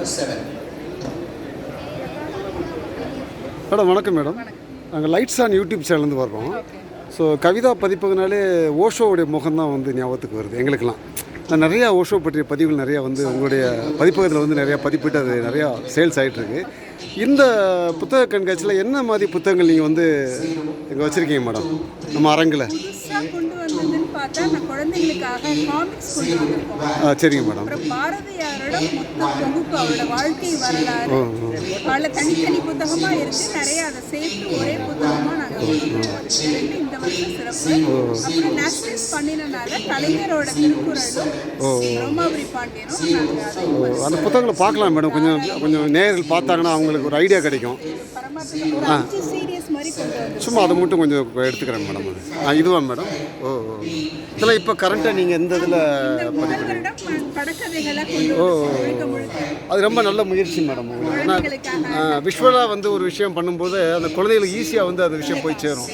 number. Madam வணக்கம் madam. நாங்கள் lights on YouTube சேனல்லேருந்து வர்றோம். ஸோ கவிதா பதிப்பகனாலே ஓஷோவுடைய முகம் தான் வந்து ஞாபகத்துக்கு வருது எங்களுக்கெல்லாம். நான் நிறையா ஓஷோ பற்றிய பதிவுகள் நிறையா வந்து உங்களுடைய பதிப்பகத்தில் வந்து நிறையா பதிப்பிட்டு அது நிறையா சேல்ஸ் ஆகிட்டுருக்கு இந்த புத்தக கண்காட்சியில் என்ன மாதிரி புத்தகங்கள் நீங்கள் வந்து இங்கே வச்சுருக்கீங்க மேடம்? நம்ம அரங்கில். பார்த்தா நான் குழந்தைங்களுக்காக காமிக்ஸ் கொண்டு வந்திருக்கோம் ஆ சரிங்க மேடம். அப்புறம் பாரதியாரோட மொத்த தொகுப்பு அவரோட வாழ்க்கை வரலாறு பல தனித்தனி புத்தகமாக இருக்கு. நிறைய அதை சேர்த்து ஒரே புத்தகமாக நாங்கள் கொண்டு வந்தோம். இது ரெண்டு இந்த வருஷம் சிறப்பு. அப்புறம் நேஷனல்ஸ் பண்ணினனால கலைஞரோட திருக்குறளும் ரோமாபுரி பாண்டியனும் நாங்கள் அதை அந்த புத்தகங்களை பார்க்கலாம் மேடம். கொஞ்சம் கொஞ்சம் நேரில் பார்த்தாங்கன்னா அவங்களுக்கு ஒரு ஐடியா கிடைக்கும். வந்து சும்மா அதை மட்டும் கொஞ்சம் எடுத்துக்கிறேன் மேடம். அது ஆ இதுவா மேடம்? ஓ ஓ. இதெல்லாம் இப்போ கரண்ட்டாக நீங்கள் எந்த இதில் முழுக்க. அது ரொம்ப நல்ல முயற்சி மேடம் ஏன்னா விஷுவலாக வந்து ஒரு விஷயம் பண்ணும்போது அந்த குழந்தைகளுக்கு ஈஸியாக வந்து அந்த விஷயம் போய் சேரும்.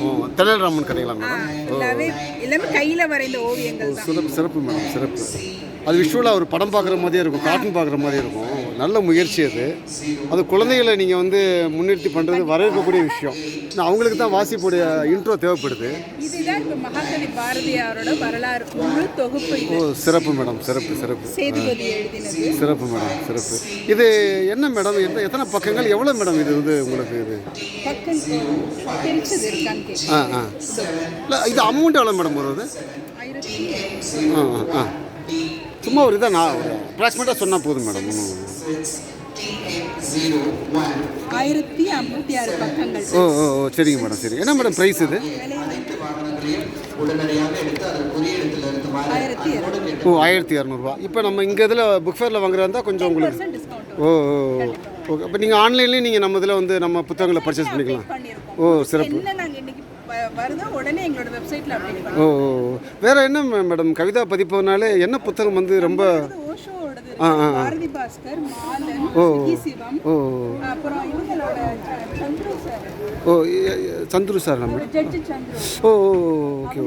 ஓ தெனாலிராமன் கதைங்களா மேடம் எல்லாமே எல்லாமே கையில வரைந்த ஓவியங்கள் தான். சிறப்பு சிறப்பு மேடம் சிறப்பு. அது விஷுவலாக ஒரு படம் பார்க்குற மாதிரியே இருக்கும் கார்ட்டூன் பார்க்குற மாதிரி இருக்கும். நல்ல முயற்சி அது. அது குழந்தைகளை நீங்கள் வந்து முன்னிறுத்தி பண்ணுறது வரவேற்கக்கூடிய விஷயம். அவங்களுக்கு தான் வாசிப்புடைய இன்ட்ரோ தேவைப்படுது. இதுதான் இப்ப மகாகவி பாரதியாரோட வரலாறு. முழு தொகுப்பு இது. ஓ சிறப்பு மேடம் சிறப்பு சிறப்பு. சிறப்பு மேடம் சிறப்பு. இது என்ன மேடம்? எந்த எத்தனை பக்கங்கள்? எவ்வளோ மேடம் இது வந்து உங்களுக்கு இது? ஆ ஆ. இல்லை இது அமௌண்ட் எவ்வளோ மேடம் ஆ ஆ, ஆ. சும்மா ஒரு இதாக நான் அப்ராக்சிமேட்டாக சொன்னால் போதும் மேடம். ஆயிரத்தி ஐம்பத்தி ஆறு பக்கங்கள். ஓ ஓ ஓ சரிங்க மேடம் சரி. என்ன மேடம் ப்ரைஸ் இது? ஓ ஆயிரத்தி இரநூறுபா இப்போ நம்ம இங்கே இதில் புக் ஃபேரில் வாங்குறதா இருந்தால் கொஞ்சம் உங்களுக்கு ஓ ஓ ஓகே அப்போ நீங்கள் ஆன்லைன்லேயும் நீங்கள் நம்ம இதில் வந்து நம்ம புத்தகங்களை பர்ச்சேஸ் பண்ணிக்கலாம். ஓ சிறப்பு. வருதோ? உடனே எங்களோட வெப்சைட்ல அப்டேட் ஓ ஓ ஓ. வேற என்ன மேடம்? கவிதா பதிப்புனாலே என்ன புத்தகம் வந்து ரொம்ப இருக்கு. பாரதி பாஸ்கர் மாலன் சிவம் ஓ அப்புறம் இவங்களோட சந்துரு சார். ஓ எ- எ- சந்துரு சார் நம்ம? ஜட்ஜி சந்துரு. ஓ ஓ ஓகே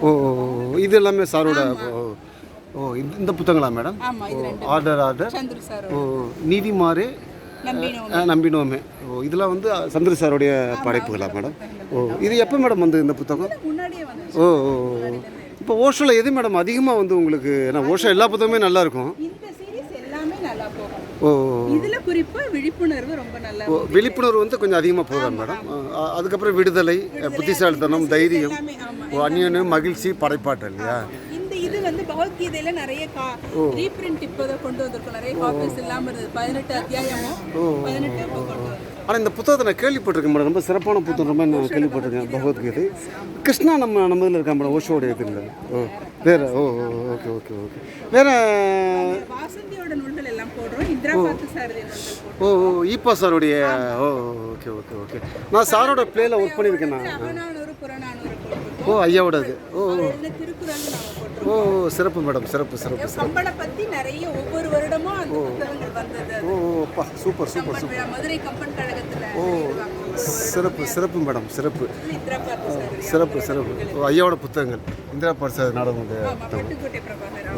ஓ ஓ, ஓ. இது எல்லாமே சாரோட ஓ ஓ இந்த- புத்தகங்களா மேடம்? ஆர்டர் ஆர்டர் ஓ. நீதிமாறு நம்பினோம். ஆ, நம்பினோமே. ஓ இதெல்லாம் வந்து சந்திர சாருடைய படைப்புகளா மேடம்? ஓ இது எப்போ மேடம் வந்து இந்த புத்தகம்? ஓ ஓ. இப்போ ஓஷோவில் எது மேடம் அதிகமாக வந்து உங்களுக்கு ஏன்னா ஓஷோ எல்லா புத்தகமே நல்லா இருக்கும். ஓ இதுல விழிப்புணர்வு ரொம்ப நல்லா ஓ விழிப்புணர்வு வந்து கொஞ்சம் அதிகமாக போகாது மேடம்? அதுக்கப்புறம் விடுதலை புத்திசாலித்தனம் தைரியம் எல்லாமே ஆமா ஓ அந்நியனு மகிழ்ச்சி படைப்பாற்றல் இல்லையா? பகவத்கீதையில நிறைய ரீபிரிண்ட் இப்போதான் கொண்டு வந்திருக்கோம். நிறைய காப்பீஸ் இல்லாம இருந்தது. பதினெட்டு அத்தியாயமும் பதினெட்டு இப்போ கொண்டு வந்தோம் ஆனால் இந்த புத்தகத்தை நான் கேள்விப்பட்டிருக்கேன் மேடம். ரொம்ப சிறப்பான புத்தகம். ரொம்ப நான் கேள்விப்பட்டிருக்கேன். பகவத்கீதை. கிருஷ்ணா நம்ம நம்ம இதில் இருக்கா மேடம். ஓஷோடைய இது இல்லை ஓ. வேற ஓ ஓகே ஓகே ஓகே. வேற வாசந்தியோட நூல்கள் எல்லாம் போடுறோம். இந்திரா ஓ. ஓ ஈப்பா சாருடைய ஓ ஓகே ஓகே ஓகே. நான் சாரோட பிளேல ஒர்க் பண்ணியிருக்கேன் நான். புறநானூறு. ஓ ஐயாவோடது. ஓ போட்டிருக்கோம். ஓ சிறப்பு மேடம் சிறப்பு சிறப்பு கம்பனை பத்தி நிறைய ஒவ்வொரு வருடமும் அந்த புத்தகங்கள் வந்தது. ஓ ஓ, அப்பா சூப்பர் சூப்பர் விழா மதுரை கம்பன் கழகத்துல எழுதுவாங்க. சிறப்பு சிறப்பு மேடம் சிறப்பு. சிறப்பு சிறப்பு. ஓ ஐயாவோட புத்தகங்கள். இந்திரா பார்த்த நாடகம்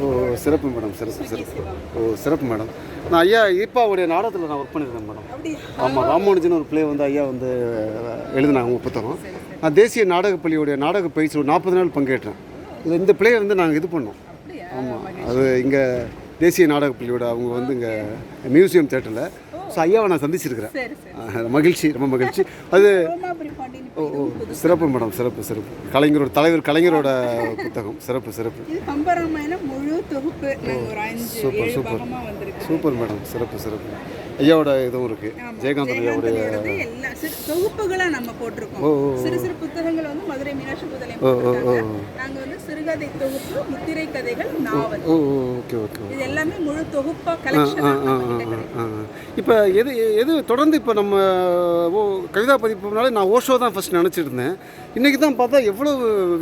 ஓ சிறப்பு மேடம் சிறப்பு சிறப்பு. ஓ சிறப்பு மேடம். நான் ஐயா ஈப்பாவுடைய நாடகத்தில் நான் ஒர்க் பண்ணியிருக்கேன் மேடம். ஆமாம் ராமானுஜன் ஒரு பிளே வந்து ஐயா வந்து எழுதினாங்க புத்தகம். நான் தேசிய பள்ளியுடைய நாடக பயிற்சியில் ஒரு நாற்பது நாள் பங்கேற்றேன். இது இந்த பிளே வந்து நாங்கள் இது பண்ணோம். ஆமாம் அது இங்கே தேசிய நாடகப் பள்ளியோட அவங்க வந்து இங்கே மியூசியம் தேட்டரில் ஸோ ஐயாவை நான் சந்திச்சிருக்கிறேன். மகிழ்ச்சி ரொம்ப மகிழ்ச்சி. அது ஓ ஓ சிறப்பு மேடம் சிறப்பு சிறப்பு. கலைஞரோட தலைவர் கலைஞரோட புத்தகம் சிறப்பு சிறப்பு. பாகமா வந்திருக்கு சூப்பர் மேடம் சிறப்பு சிறப்பு. ஐயாவோட இதுவும் இருக்குது ஜெயகாந்தன் ஐயாவுடைய ஜெயகாந்தனோடது எல்லா சிறு தொகுப்புகளா நம்ம போட்டிருக்கோம். சிறு சிறு புத்தகங்கள் வந்து மதுரை மீனாட்சி புதலை போட்டிருக்காங்க. நாங்க வந்து சிறுகதை தொகுப்பு முத்திரை கதைகள் நாவல். ஓகே ஓகே இது எல்லாமே முழு தொகுப்பா கலெக்ஷன் இப்போ எது எது தொடர்ந்து இப்போ நம்ம ஓ கவிதா பதிப்புனாலே நான் ஓஷோ தான் ஃபஸ்ட் நினச்சிட்டு இருந்தேன். இன்றைக்கி தான் பார்த்தா எவ்வளோ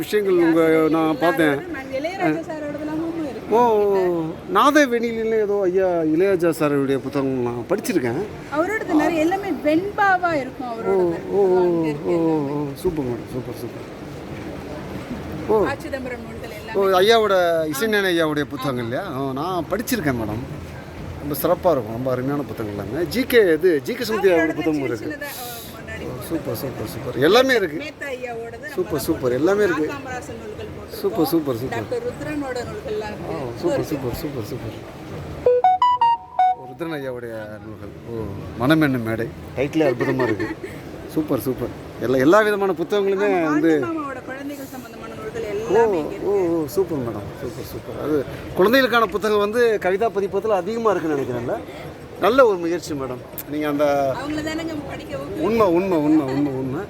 விஷயங்கள் உங்கள் நான் பார்த்தேன். இளையராஜா சாரோடதெல்லாம் ஓ நாதவேணியில ஏதோ ஐயா இளையராஜா சாருடைய புத்தகம் நான் படிச்சிருக்கேன். அவரோடது நிறைய எல்லாமே வெண்பாவா இருக்கும் ஓ ஓ ஓ சூப்பர் மேடம் சூப்பர் சூப்பர். ஓ. சிதம்பரம் நூல்கள் எல்லாம். ஓ ஐயாவோட இசைஞான ஐயாவுடைய புத்தகம் இல்லையா? நான் படிச்சிருக்கேன் மேடம். ரொம்ப சிறப்பாக இருக்கும் ரொம்ப அருமையான புத்தகங்கள் எல்லாமே. ஜிகே இது ஜிகே சுமதி அவங்க புத்தகமும் இருக்குது சூப்பர் சூப்பர் சூப்பர். எல்லாமே இருக்குது சூப்பர் சூப்பர். எல்லாமே. இருக்குது. Super super super. டாக்டர் ருத்ரனோட நூல்கள்லாம் இருக்கு. Super super super super. Rudran ஐயாவுடைய நூல்கள். ஓ மனம் என்னும் மேடை. டைட்டிலே அற்புதமாக இருக்குது சூப்பர் சூப்பர். எல்லா எல்லா விதமான புத்தகங்களுமே வந்து ஓ. ஓ ஓ சூப்பர் மேடம். Super super. அது குழந்தைகளுக்கான புத்தகம் வந்து கவிதா பதிப்பகத்தில் அதிகமாக இருக்குன்னு நினைக்கிறேன்ல. நல்ல ஒரு முயற்சி மேடம். நீங்கள் அந்த. உண்மை உண்மை உண்மை உண்மை உண்மை.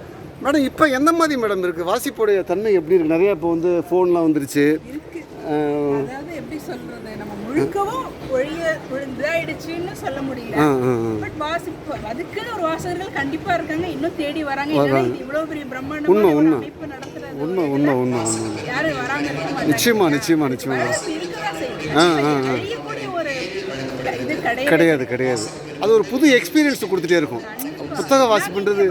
மேடம் இப்போ எந்த மாதிரி மேடம் இருக்குது வாசிப்புடைய தன்மை எப்படி இருக்குது நிறையா இப்போ வந்து ஃபோன்லாம் வந்துருச்சு. அதாவது எப்படி சொல்றது? நம்ம முழுக்கவும் ஒழிய இதாயிடுச்சுன்னு சொல்ல முடியல. பட் வாசிப்பு அதுக்குன்னு ஒரு வாசகர்கள் கண்டிப்பா இருக்காங்க. இன்னும் தேடி வராங்க. இவ்வளவு பெரிய பிரம்மாண்டமான ஒரு. அமைப்பு நடத்துறது உண்மை உண்மை உண்மை யாரும் வராங்க. நிச்சயமா நிச்சயமா நிச்சயமா. ஆ, கிடையாது. கிடையாது அது ஒரு புது எக்ஸ்பீரியன்ஸ் கொடுத்துட்டே இருக்கும். புத்தக வாசிப்புன்றது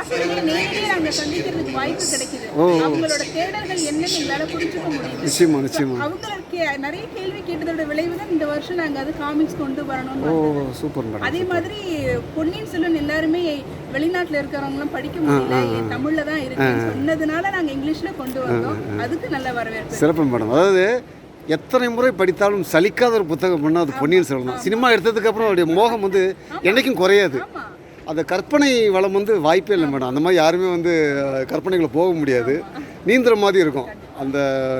நாங்க சந்திக்கிறதுக்கு வாய்ப்பு கிடைக்குது. அவங்களோட தேடல்கள் என்னன்னு எங்களால புரிஞ்சுக்க முடியுது. நிச்சயமா நிச்சயமா. அவங்களுக்கு நிறைய கேள்வி கேட்டதோட விளைவு தான் இந்த வருஷம் நாங்க அது காமிக்ஸ் கொண்டு வந்தது. சூப்பர் மேடம் அதே மாதிரி பொன்னியின் செல்வன் எல்லாருமே வெளிநாட்டுல இருக்கிறவங்களும் படிக்க முடியல தமிழ்ல தான் இருக்குன்னு சொன்னதுனால நாங்க இங்கிலீஷ்ல கொண்டு வந்தோம். அதுக்கு நல்ல வரவேற்பு. சிறப்பு மேடம். அதாவது எத்தனை முறை படித்தாலும் சலிக்காத ஒரு புத்தகம் பண்ணால் அது பொன்னியின் செல்வன் தான். சினிமா எடுத்ததுக்கு அப்புறம் அவருடைய மோகம் வந்து என்னைக்கும் குறையாது. அந்த கற்பனை வளம் வந்து வாய்ப்பே இல்லை மேடம். அந்த மாதிரி யாருமே வந்து அஹ், கற்பனைக்குள்ள போக முடியாது. நீந்துற மாதிரி இருக்கும். அந்த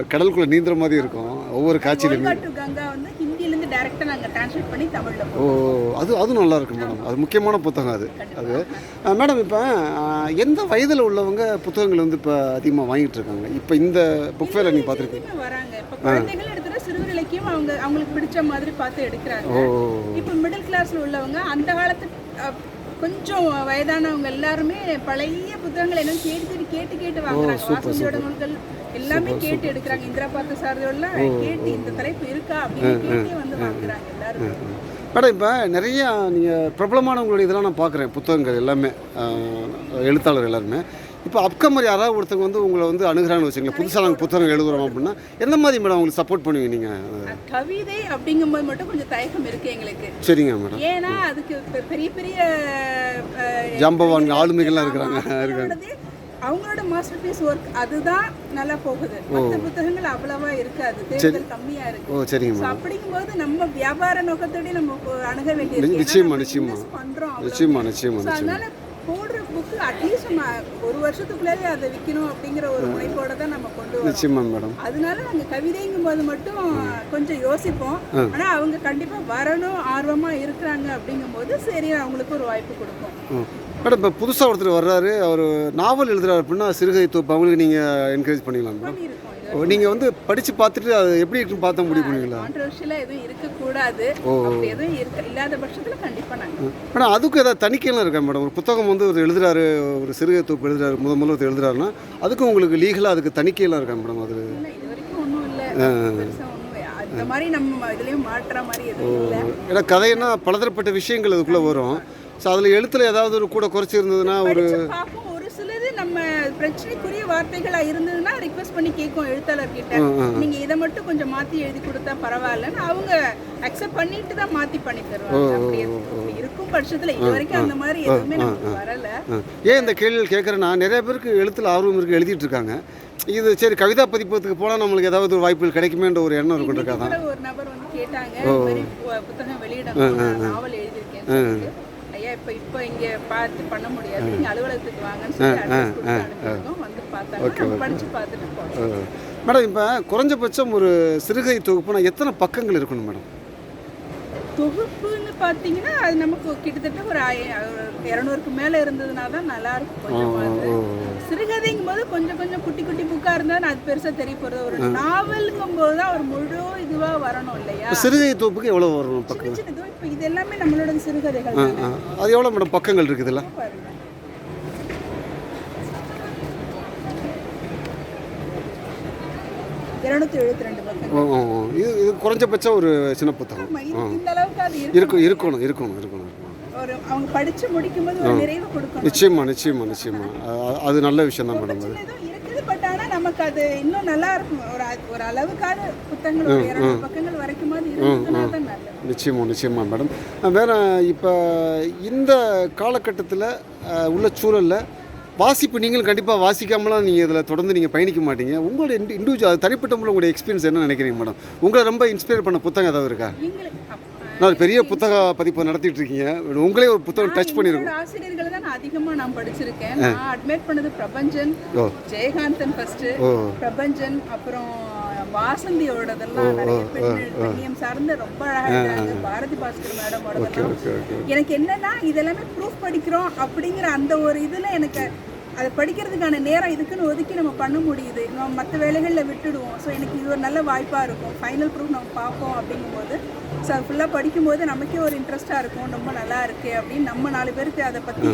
கடலுக்குள்ள நீந்துற மாதிரி இருக்கும். ஒவ்வொரு காட்சியிலுமே. ஓ அது அதுவும் நல்லா இருக்கு மேடம். அது முக்கியமான புத்தகம் அது. அது மேடம் இப்போ எந்த வயதில் உள்ளவங்க புத்தகங்கள் வந்து இப்போ அதிகமாக வாங்கிட்டு இருக்காங்க? இப்போ இந்த புக் ஃபேரில் நீங்கள் பார்த்துருக்கீங்க. சிறுவர் இலக்கியம் அவங்க அவங்களுக்கு பிடிச்ச மாதிரி பார்த்து எடுக்கிறாங்க. இப்போ மிடில் கிளாஸ்ல உள்ளவங்க அந்த காலத்து கொஞ்சம் வயதானவங்க எல்லாருமே பழைய புத்தகங்களை என்ன கேட்டு கேட்டு கேட்டு கேட்டு வாங்குறாங்க. வாசந்தியோட நூல்கள் எல்லாமே கேட்டு எடுக்கிறாங்க. இந்திரா பார்த்த சாரதியோட கேட்டு இந்த தலைப்பு இருக்கா அப்படின்னு கேட்டே வந்து வாங்குறாங்க எல்லாருமே. மேடம் இப்போ நிறைய நீங்கள் பிரபலமானவங்களுடைய இதெல்லாம் நான் பார்க்குறேன். புத்தகங்கள் எல்லாமே எழுத்தாளர் எல்லாருமே. இப்போ அப்கமர் யாராவது ஒருத்தவங்க வந்து உங்களை வந்து அணுகிறாங்கன்னு வச்சுங்களேன் புதுசாக நாங்கள் புத்தகம் எழுதுறோம் அப்படின்னா எந்த மாதிரி மேடம் உங்களுக்கு சப்போர்ட் பண்ணுவீங்க நீங்கள் கவிதை அப்படிங்கும்போது மட்டும் கொஞ்சம் தயக்கம் இருக்கு எங்களுக்கு. சரிங்க மேடம். ஏன்னா அதுக்கு பெரிய பெரிய ஜாம்பவான் ஆளுமைகள்லாம் இருக்கிறாங்க. அவங்களோடது அவங்களோட மாஸ்டர் பீஸ் ஒர்க் அதுதான் நல்லா போகுது. மற்ற புத்தகங்கள் அவ்வளவா இருக்காது. தேர்தல் கம்மியா இருக்கு. ஓ சரிங்க அப்படிங்கும்போது நம்ம வியாபார நோக்கத்தோட நம்ம அணுக வேண்டியிருக்கு. நிச்சயமா, நிச்சயமா. பண்றோம். நிச்சயமா நிச்சயமா. அதனால போடுற புக்கு அட்லீஸ்ட் நம்ம ஒரு வருஷத்துக்குள்ளே அதை விற்கணும் அப்படிங்கிற ஒரு முனைப்போட தான் நம்ம கொண்டு வரோம். நிச்சயமா மேடம். அதனால நாங்க கவிதைங்கும் போது மட்டும் கொஞ்சம் யோசிப்போம். ஆனா அவங்க கண்டிப்பா வரணும் ஆர்வமா இருக்கிறாங்க அப்படிங்கும்போது சரி அவங்களுக்கு ஒரு வாய்ப்பு கொடுப்போம். மேடம் இப்போ புதுசாக ஒருத்தர் வர்றாரு. அவர் நாவல் எழுதுறாரு அப்படின்னா சிறுகதை தொப்பு அவங்களுக்கு நீங்கள் என்கரேஜ் பண்ணிக்கலாம் மேடம் நீங்கள் வந்து படித்து பார்த்துட்டு அது எப்படி இருக்குன்னு பார்த்து முடிவு பண்ணுவீங்களா? கான்ட்ரவர்ஷியலா எதுவும் இருக்கக்கூடாது. அப்படி எதுவும் இருக்க இல்லாத பட்சத்துல கண்டிப்பா நாங்க மேடம் அதுக்கு ஏதாவது தணிக்கைலாம் இருக்கா மேடம்? ஒரு புத்தகம் வந்து ஒரு எழுதுறாரு ஒரு சிறுகதை தொகுப்பு எழுதுறாரு முத முதல்ல ஒருத்தர் எழுதுறாருன்னா அதுக்கு உங்களுக்கு லீகலாக அதுக்கு தணிக்கையெல்லாம் இருக்கா மேடம் அது? இது வரைக்கும் இல்ல. அந்த மாதிரி நம்ம இதுலயும் மாற்ற மாதிரி எதுவும் இல்ல. ஏன்னா கதைன்னா பலதரப்பட்ட விஷயங்கள் அதுக்குள்ளே வரும். ஸோ அதில் எழுத்துல ஏதாவது ஒரு கூட குறைச்சி இருந்ததுன்னா ஒரு படிச்சு பார்ப்போம் ஒரு சிலது நம்ம பிரச்சனைக்குரிய வார்த்தைகளா இருந்ததுன்னா ரிக்வெஸ்ட் பண்ணி கேட்கும் எழுத்தாளர் கிட்ட நீங்க இதை மட்டும் கொஞ்சம் மாத்தி எழுதி கொடுத்தா பரவாயில்லன்னு அவங்க அக்செப்ட் பண்ணிட்டு தான் மாத்தி பண்ணி தருவாங்க. இருக்கும் பட்சத்துல இது வரைக்கும் அந்த மாதிரி எதுவுமே நமக்கு வரல. ஏன் இந்த கேள்விகள் கேட்குறேன்னா நிறைய பேருக்கு எழுத்துல ஆர்வம் இருக்கு எழுதிட்டு இருக்காங்க. இது சரி கவிதா பதிப்பகத்துக்கு போனால் நம்மளுக்கு ஏதாவது ஒரு வாய்ப்புகள் கிடைக்குமேன்ற ஒரு எண்ணம் இருக்கும் ஒரு நபர் வந்து கேட்டாங்க புத்தகம் வெளியிடணும் நான் நாவல் எழுதியிருக்கேன். ஐயா இப்ப இப்ப இங்க பார்த்து பண்ண முடியாது. நீங்க அலுவலகத்துக்கு வாங்கன்னு சொல்லி அட்ரஸ் கொடுத்து அனுப்பியிருக்கோம் வந்து பார்த்தாங்க படிச்சு பார்த்துட்டு போனோம் மேடம் இப்போ குறைஞ்சபட்சம் ஒரு சிறுகதை தொகுப்புனா எத்தனை பக்கங்கள் இருக்கணும் மேடம்? தொகுப்புன்னு பார்த்தீங்கன்னா அது நமக்கு கிட்டத்தட்ட ஒரு இரநூறுக்கு மேலே இருந்ததுனா தான் நல்லா இருக்கும் கொஞ்சமாவது சிறுகதைங்கும் போது கொஞ்சம் கொஞ்சம் குட்டி குட்டி புக்காக இருந்தால் அது பெருசாக தெரிய போகிறது ஒரு நாவலுங்கும் போது தான் ஒரு முழு இதுவாக வரணும் இல்லையா? சிறுகதை தொகுப்புக்கு எவ்வளோ வரணும் பக்கம் இப்போ இது எல்லாமே நம்மளோட சிறுகதைகள். அது எவ்வளோ மேடம் பக்கங்கள் இருக்குது இதில் பாருங்க இருநூத்தி எழுபத்தி ரெண்டு பக்கம் ஓ, ஓ, ஓ. இது இது குறைஞ்சபட்சம் ஒரு சின்ன புத்தகம். இந்த அளவுக்கு அது இருக்கும் இருக்கணும் இருக்கணும் இருக்கணும் இருக்கணும். ஒரு அவங்க படிச்சு முடிக்கும் போது ஒரு நிறைவு கொடுக்கணும். நிச்சயமா நிச்சயமா நிச்சயமா. அது நல்ல விஷயம் தான் மேடம் அது. சின்னதும் இருக்குது பட் ஆனா நமக்கு அது இன்னும் நல்லா இருக்கும். ஒரு அ- ஒரு அளவுக்கான புத்தகங்கள் ஒரு இரநூறு பக்கங்கள் வரைக்குமாவது இருந்ததுன்னா தான் நல்லது. நிச்சயமா நிச்சயமா மேடம். வேறு இப்போ இந்த காலகட்டத்தில் உள்ள சூழலில் வாசிப்பு நீங்களும் கண்டிப்பாக வாசிக்காமலாம் நீங்கள் இதில் தொடர்ந்து நீங்கள் பயணிக்க மாட்டீங்க. உங்களோட இண்டு இண்டிவிஜுவல் தனிப்பட்ட முறையில் உங்களுடைய எக்ஸ்பீரியன்ஸ் என்ன நினைக்கிறீங்க மேடம் உங்களை ரொம்ப இன்ஸ்பயர் பண்ண புத்தகம் ஏதாவது இருக்கா? நான் பெரிய புத்தக பதிப்பு நடத்திட்டு இருக்கீங்க. உங்களே ஒரு புத்தகம் டச் பண்ணியிருக்கோம் என்னோட ஆசிரியர்களை தான் நான் அதிகமா நான் படிச்சிருக்கேன். நான் அட்மிட் பண்ணது பிரபஞ்சன் ஜெயகாந்தன் ஃபர்ஸ்ட் பிரபஞ்சன் அப்புறம் வாசந்தியோடதெல்லாம் நிறைய பெண்ணியம் சார்ந்த ரொம்ப அழகா இருக்காங்க. பாரதி பாஸ்கர் ஓகே எனக்கு என்னன்னா இதெல்லாமே ப்ரூஃப் படிக்கிறோம் அப்படிங்கிற அந்த ஒரு இதுல எனக்கு அதை படிக்கிறதுக்கான நேரம் இதுக்குன்னு ஒதுக்கி நம்ம பண்ண முடியுது. நம்ம மற்ற வேலைகளில் விட்டுடுவோம். ஸோ எனக்கு இது ஒரு நல்ல வாய்ப்பாக இருக்கும். ஃபைனல் ப்ரூஃப் நம்ம பார்ப்போம் அப்படிங்கும்போது ஸோ அது ஃபுல்லாக படிக்கும்போது நமக்கே ஒரு இன்ட்ரெஸ்ட்டாக இருக்கும். ரொம்ப நல்லா இருக்கு அப்படின்னு நம்ம நாலு பேருக்கு அதை பற்றி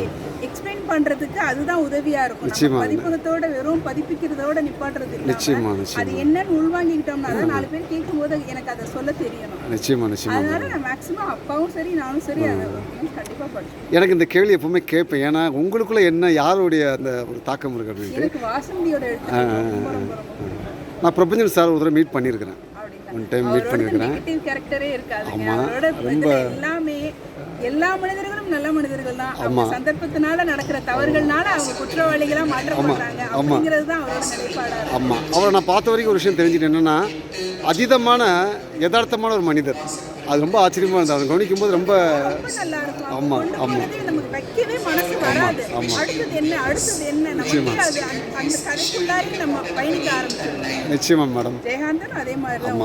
எக்ஸ்பிளைன் பண்ணுறதுக்கு அதுதான் உதவியாக இருக்கும். பதிப்பகத்தோட வெறும் பதிப்பிக்கிறதோட நிப்பாட்டுறது நிச்சயமா அது என்னன்னு உள்வாங்கிக்கிட்டோம்னா தான் நாலு பேர் கேட்கும்போது எனக்கு அதை சொல்ல தெரியணும். நிச்சயமா நிச்சயமா அதனால நான் மேக்ஸிமம் அப்பாவும் சரி நானும் சரி அதை கண்டிப்பாக படிச்சேன் எனக்கு இந்த கேள்வி எப்பவுமே கேட்பேன். ஏன்னா உங்களுக்குள்ள என்ன யாருடைய அந்த ஒரு தாக்கம் இருக்கு அப்படின்ட்டு? எனக்கு வாசந்தியோட நான் பிரபஞ்சன் சார் ஒரு தடவை மீட் பண்ணியிருக்கிறேன். ஒன் டைம் மீட் பண்ணியிருக்கிறேன் கேரக்டரே இருக்காதுங்க. அவரோட இதுல எல்லாமே எல்லா மனிதர்களும் நல்ல மனிதர்கள் தான். அவங்க சந்தர்ப்பத்தினால நடக்கிற தவறுகள்னால அவங்க குற்றவாளிகளா மாற்றப்படுறாங்க அப்படிங்கிறது தான் அவரோட நிலைப்பாடா இருக்கு. ஆமாம் அவரை நான் பார்த்த வரைக்கும் ஒரு விஷயம் தெரிஞ்சுட்டேன் என்னென்னா அதீதமான யதார்த்தமான ஒரு மனிதர். அது ரொம்ப ஆச்சரியமாக இருந்தது. அதை கவனிக்கும் போது ரொம்ப ரொம்ப நல்லா இருக்கும். ஆமா, கொண்டு ஆமா. போனதே நமக்கு வைக்கவே மனசு வராது. அடுத்தது என்ன அடுத்தது என்ன? நமக்கே அது அந்த- அந்த கதைக்குள்ளாரையும் நம்ம பயணிக்க ஆரம்பிச்சிருக்கோம் நிச்சயமா மேடம். அவங்க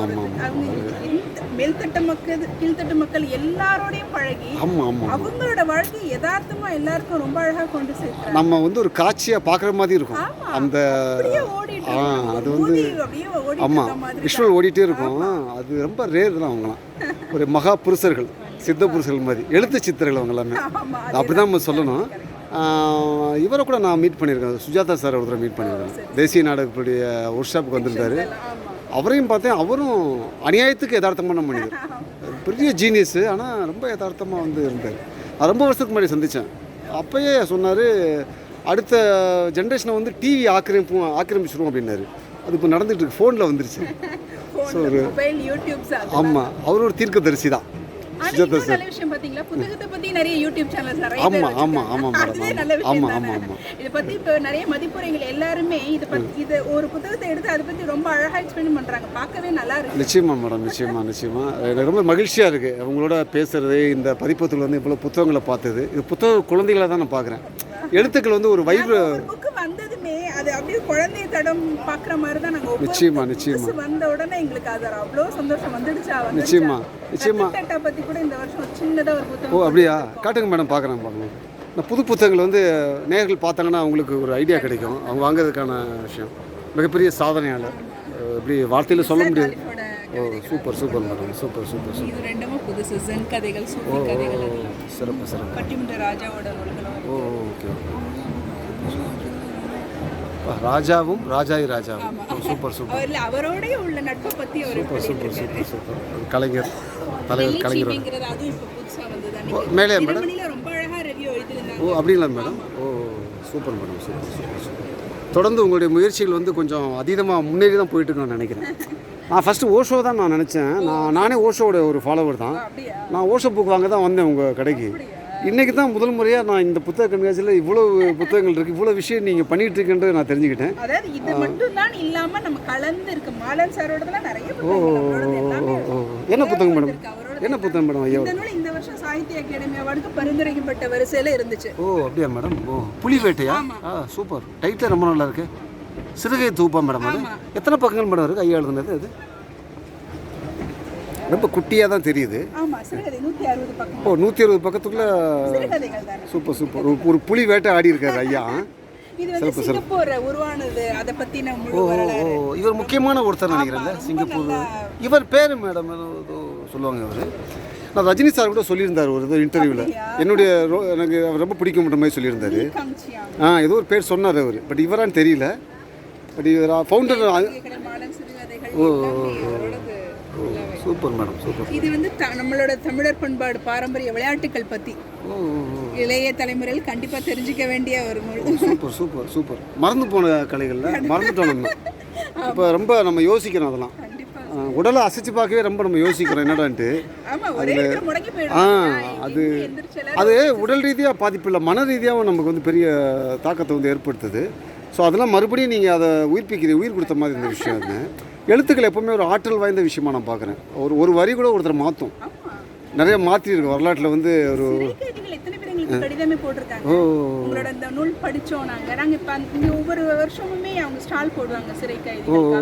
இந்த மேல்தட்ட மக்கள் கீழ்த்தட்டு மக்கள் எல்லாரோடையும் பழகி ஆமாம் ஆமாம் அவங்களோட வாழ்க்கை யதார்த்தமா எல்லாருக்கும் ரொம்ப அழகா கொண்டு நம்ம வந்து ஒரு காட்சியாக பார்க்குற மாதிரி இருக்கும். அந்த ஆ. அது வந்து- ஆமாம் விஷுவல் ஓடிட்டே இருக்கும். அது ரொம்ப ரேர் தான் அவங்களாம் ஒரு மகா புருஷர்கள் சித்த புருஷர்கள் மாதிரி எழுத்து சித்தர்கள் அவங்க எல்லாமே. ஆமா அப்படி தான் நம்ம சொல்லணும். இவரை கூட நான் மீட் பண்ணியிருக்கேன். சுஜாதா சார் ஒரு தடவை மீட் பண்ணியிருக்கேன். தேசிய நாடகத்துடைய ஒர்க் ஷாப்புக்கு வந்திருந்தாரு. அவரையும் பார்த்தேன். அவரும் அநியாயத்துக்கு யதார்த்தமான மனிதர். பெரிய ஜீனியஸு ஆனால் ரொம்ப யதார்த்தமாக வந்து இருந்தார். ரொம்ப வருஷத்துக்கு முன்னாடி சந்தித்தேன் அப்போயே சொன்னார் அடுத்த ஜென்ரேஷனை வந்து டிவி ஆக்கிரமிப்பு ஆக்கிரமிச்சிரும் அப்படின்னாரு. அது இப்போ நடந்துட்டு இருக்கு. ஃபோனில் வந்துருச்சு. ஆமாம் அவர் ஒரு தீர்க்கதரிசி தான். நல்ல விஷயம் பாத்தீங்களா? புத்தகத்தை பத்தி நிறைய யூடியூப் சேனல்ஸ் நிறைய ஆமா, ஆமா. ஆமா, மேடம், ஆமா. ஆமா, ஆமா, இதை பத்தி இப்போ நிறைய மதிப்புரைகள் எல்லாருமே இதை பத்தி இது ஒரு புத்தகத்தை எடுத்து அதை பத்தி ரொம்ப அழகா எக்ஸ்பிளைன் பண்றாங்க. பார்க்கவே நல்லா இருக்கு. நிச்சயமா மேடம் நிச்சயமா நிச்சயமா. ரொம்ப மகிழ்ச்சியாக இருக்குது அவங்களோட பேசுறது இந்த பதிப்பகத்தில் வந்து இவ்வளோ புத்தகங்களை பார்த்தது. இது புத்தக குழந்தைகளை தான் நான் பார்க்குறேன். எழுத்துக்கள் வந்து ஒரு வைப்ர வந்ததுமே அது அப்படியே குழந்தை தடம் பாக்குற மாதிரி தான் நாங்க ஒவ்வொரு நிச்சயமா, நிச்சயமா. வந்த உடனே எங்களுக்கு அது அவ்வளோ சந்தோஷம் வந்துடுச்சா நிச்சயமா, நிச்சயமா. பத்தி கூட இந்த வருஷம் ஒரு சின்னதா ஒரு ஓ புத்தகம் அப்படியா? காட்டுங்க மேடம் பார்க்குறேன் பார்க்கலாம் நான் புது புத்தகங்கள் வந்து நேர்கள் பார்த்தாங்கன்னா அவங்களுக்கு ஒரு ஐடியா கிடைக்கும். அவங்க வாங்குறதுக்கான விஷயம். மிகப்பெரிய சாதனையாளர். இப்படி வார்த்தையில் சொல்ல முடியாது. ஓ super super madam super super super. இது ரெண்டுமே புதுசு ஜென் கதைகள் சூஃபி கதைகள். எல்லாம். சிறப்பு சிறப்பு. பட்டிமன்ற ராஜாவோட ஓ ஓகே. ராஜாவும் ராஜாயி ராஜாவும். Super super. அவரோடய உள்ள நட்பை பத்தி அவர் super super super super. Kalaignar தலைவர் கலைஞர் மேலே மேடம். ஓ அப்படிங்களா மேடம்? ஓ super madam super super super. தொடர்ந்து உங்களுடைய முயற்சிகள் வந்து கொஞ்சம் அதீதமாக முன்னேறி தான் போயிட்டு இருக்குன்னு நினைக்கிறேன். நான் ஃபஸ்ட்டு ஓஷோ தான் நான் நினச்சேன். நான் நானே ஓஷோவோட ஒரு ஃபாலோவர் தான். நான் ஓஷோ புக் வாங்க தான் வந்தேன் உங்கள் கடைக்கு. இன்றைக்கி தான் முதல் முறையாக நான் இந்த புத்தக கண்காட்சியில் இவ்வளோ புத்தகங்கள் இருக்குது இவ்வளோ விஷயம் நீங்கள் பண்ணிகிட்டு இருக்குன்றது நான் தெரிஞ்சுக்கிட்டேன். அதாவது இது மட்டும் தான் இல்லாம நம்ம கலந்து இருக்கு மாலன் சாரோடதெல்லாம் நிறைய ஓ என்ன புத்தகம் மேடம்? என்ன புத்தகம் மேடம் ஐயா? இந்த வருஷம் சாகித்ய அகாடமி அவார்டுக்கு பரிந்துரைக்கப்பட்ட வரிசையில இருந்துச்சு. ஓ அப்படியா மேடம்? ஓ புலி வேட்டையா? ஆ சூப்பர். டைட்டில் ரொம்ப நல்லா இருக்கு. சிறுகை தூப்பா மேடம் அது. எத்தனை பக்கங்கள் மேடம் இருக்குது ஐயா எழுதுனது அது? ரொம்ப குட்டியாக தான் தெரியுது. ஓ நூற்றி அறுபது பக்கத்துக்குள்ளே சூப்பர் சூப்பர். ஒரு புலி வேட்டை ஆடி இருக்காரு ஐயா. வந்து சிங்கப்பூர் உருவானது. அதை வரலாறு ஓ இவர் முக்கியமான ஒருத்தர் நினைக்கிறேன்ல சிங்கப்பூர். இவர் பேர் மேடம் சொல்லுவாங்க இவர். நான் ரஜினி சார் கூட சொல்லியிருந்தார் ஒரு இன்டர்வியூவில் என்னுடைய எனக்கு அவர் ரொம்ப பிடிக்கும்ன்ற மாதிரி சொல்லியிருந்தாரு. ஆ ஏதோ ஒரு பேர் சொன்னார் அவர். பட் இவரான்னு தெரியல. பட் இவர் ஃபவுண்டர் மாலன் சிறுகதைகள் எல்லாமே அவரோடது எல்லாமே. Super madam super. இது வந்து நம்மளோட தமிழர் பண்பாடு பாரம்பரிய விளையாட்டுகள் ஓ. இளைய தலைமுறையில் கண்டிப்பா தெரிஞ்சுக்க வேண்டிய ஒரு சூப்பர் சூப்பர் சூப்பர். மறந்து போன கலைகளில் மறந்துட்டோம் நம்ம. இப்போ ரொம்ப நம்ம யோசிக்கிறோம் அதெல்லாம். உடலை அசைச்சு பார்க்கவே ரொம்ப நம்ம யோசிக்கிறோம் என்னடான்ட்டு. போயிடும் ஆ? அது அது உடல் ரீதியாக பாதிப்பு இல்லை மன ரீதியாகவும் நமக்கு வந்து பெரிய தாக்கத்தை வந்து ஏற்படுத்துது. ஸோ அதெல்லாம் மறுபடியும் நீங்கள் அதை உயிர்ப்பிக்கிறீங்க உயிர் கொடுத்த மாதிரி இந்த விஷயம் அது. எழுத்துக்கள் எப்பவுமே ஒரு ஆற்றல் வாய்ந்த விஷயமா நான் பார்க்குறேன். ஒரு ஒரு வரி கூட ஒருத்தர் மாற்றும் நிறைய மாற்றிருக்கு வரலாற்றில் வந்து ஒரு பேர் எங்களுக்கு கடிதமே போட்டிருக்காங்க. உங்களோட இந்த நூல் படிச்சோம் நாங்க. நாங்க இப்ப இங்க ஒவ்வொரு வருஷமுமே அவங்க ஸ்டால் போடுவாங்க சிறை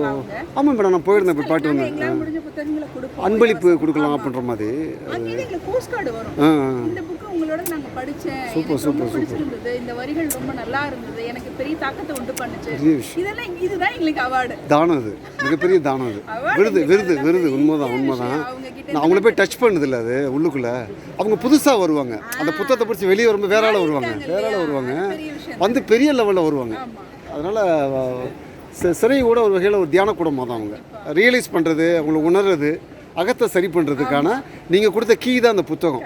அவங்க. ஆமாம் மேடம் நான் போயிருந்தேன் இப்போ பாட்டு வந்தேன் எங்களால் முடிஞ்ச புத்தகங்களை கொடுப்போம். அன்பளிப்பு கொடுக்கலாம் அப்படின்ற மாதிரி. அங்கேயே எங்களுக்கு போஸ்ட் கார்டு வரும். இந்த புக்கு உங்களோட நாங்க படிச்சேன். எனக்கு ரொம்ப பிடிச்சிருந்தது. இந்த வரிகள் ரொம்ப நல்லா இருந்தது. எனக்கு பெரிய தாக்கத்தை உண்டு பண்ணுச்சு. இதெல்லாம் இதுதான் எங்களுக்கு அவார்டு தானம் அது. மிகப்பெரிய தானம் அது. விருது விருது விருது. உண்மைதான் உண்மைதான். நான் அவங்கள போய் டச் பண்ணதில்ல அது உள்ளுக்குள்ளே. அவங்க புதுசாக வருவாங்க. அந்த புத்தகத்தை படித்து வெளியே வரும்போது வேற ஆள் வருவாங்க. வேற ஆள் வருவாங்க. வந்து பெரிய லெவலில் வருவாங்க. அதனால் சிறை கூட ஒரு வகையில் ஒரு தியான கூடமாக தான் அவங்க. ரியலைஸ் பண்ணுறது அவங்கள உணர்றது அகத்தை சரி பண்ணுறதுக்கான நீங்கள் கொடுத்த கீ தான் அந்த புத்தகம்.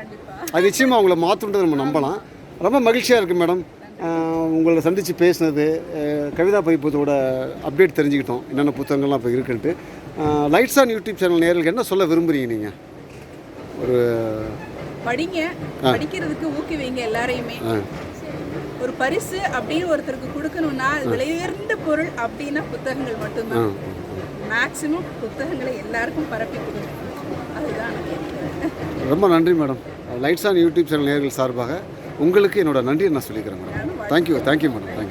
அது நிச்சயமாக அவங்கள மாற்றுன்றதை நம்ம நம்பலாம். ரொம்ப மகிழ்ச்சியாக இருக்குது மேடம். உங்களை சந்தித்து பேசினது கவிதா பதிப்பத்தோட அப்டேட் தெரிஞ்சுக்கிட்டோம். என்னென்ன புத்தகங்கள்லாம் இப்போ இருக்குன்ட்டு. லைட்ஸ் ஆன் யூடியூப் சேனல் நேர்களுக்கு என்ன சொல்ல விரும்புகிறீங்க நீங்கள் ஒரு படிங்க. படிக்கிறதுக்கு ஊக்குவிங்க எல்லாரையுமே. ஒரு பரிசு அப்படின்னு ஒருத்தருக்கு கொடுக்கணும்னா விலையுயர்ந்த பொருள் அப்படின்னா புத்தகங்கள் மட்டும்தான். மேக்சிமம் புத்தகங்களை எல்லாருக்கும் பரப்பி கொடுங்க அதுதான் ரொம்ப நன்றி madam. Lights on YouTube channel நேர்கள் சார்பாக உங்களுக்கு என்னோட நன்றியை நான் சொல்லிக்கிறேன் மேடம். Thank you thank you madam